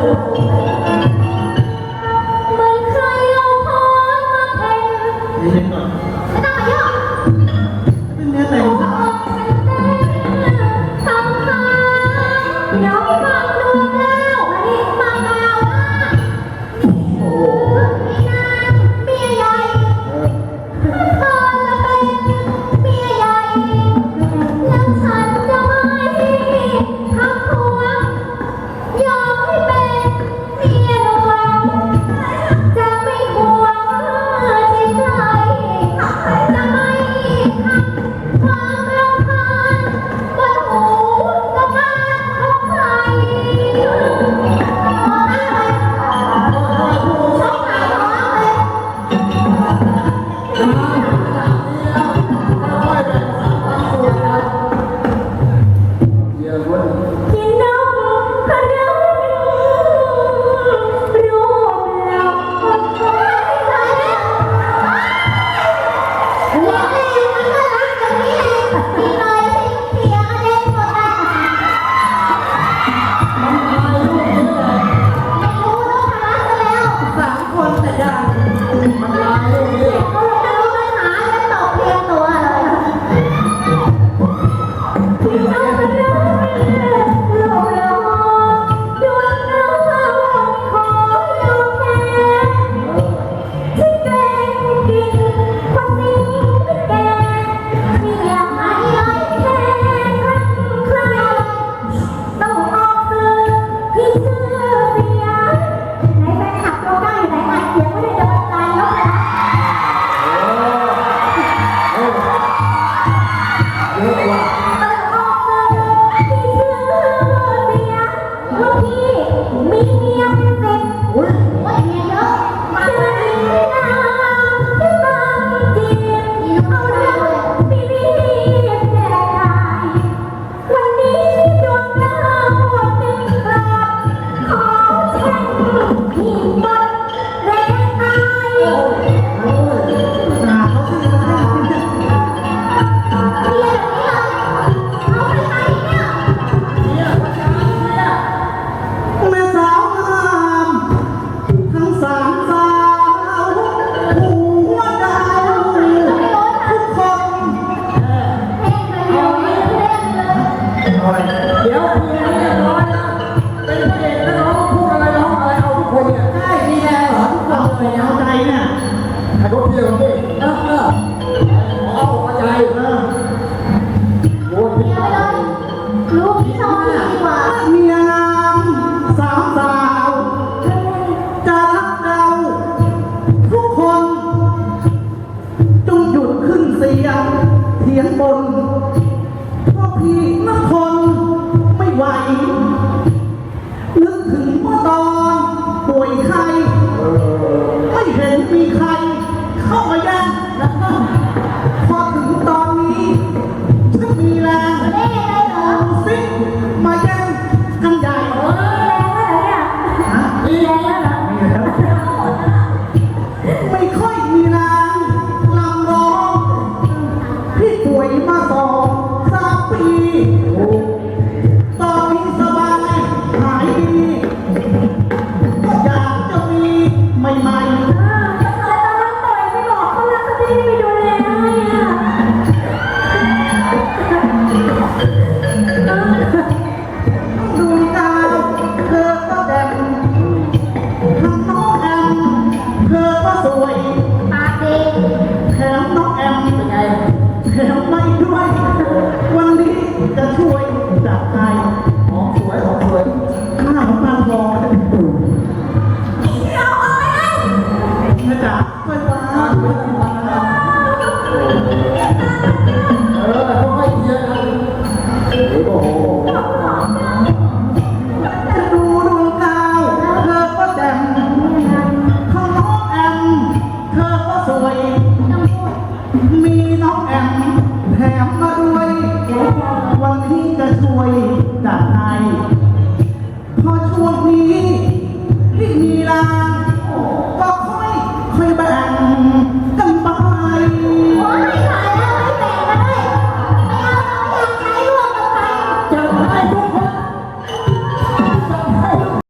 Oh, Yeah, right. อะไร เดี๋ยวพี่เรียบร้อยนะเป็นพระเอกแล้วร้องพูดอะไรร้องอะไรเอาทุกคนเนี่ยใช่ดีแล้วเหรอทุกคนเลยเอาใจเนี่ยให้รถเพียงพี่เออเออเอาเข้าใจเออโอ้ยพี่ชายลูกพี่ชอบพี่ดีกว่าเมียงามสามสาวจะรักเราทุกคนจงหยุดขึ้นเสียงเถียงบนเพราะพี่นคน ไหว นึกถึงเมื่อตอนป่วยไข้ไม่เห็นมีใคร เข้ามาแย่งพอถึงตอนนี้ฉันมีแรงเอาสิมาแย่งกันใหญ่แล้วเหรอเนี่ยแล้วเหรอไม่ค่อยมีแรงลำร้องพี่ป่วยมาสอง วยจับใจของสวยของสวยข้าวปลาพอเอาออกไปเลยนะจ๊ะช่วยฟ้าเออค่อยๆเคลียร์กันโอ้โหจะดูดวงดาวเธอก็แดงข้างน้องแอมเธอก็สวย มีน้องแอมแถมมาด้วยวันนี้ ช่วยจากให้เพอช่วงนี้ที่มีลางก็ค่อยค่อยแบ่ง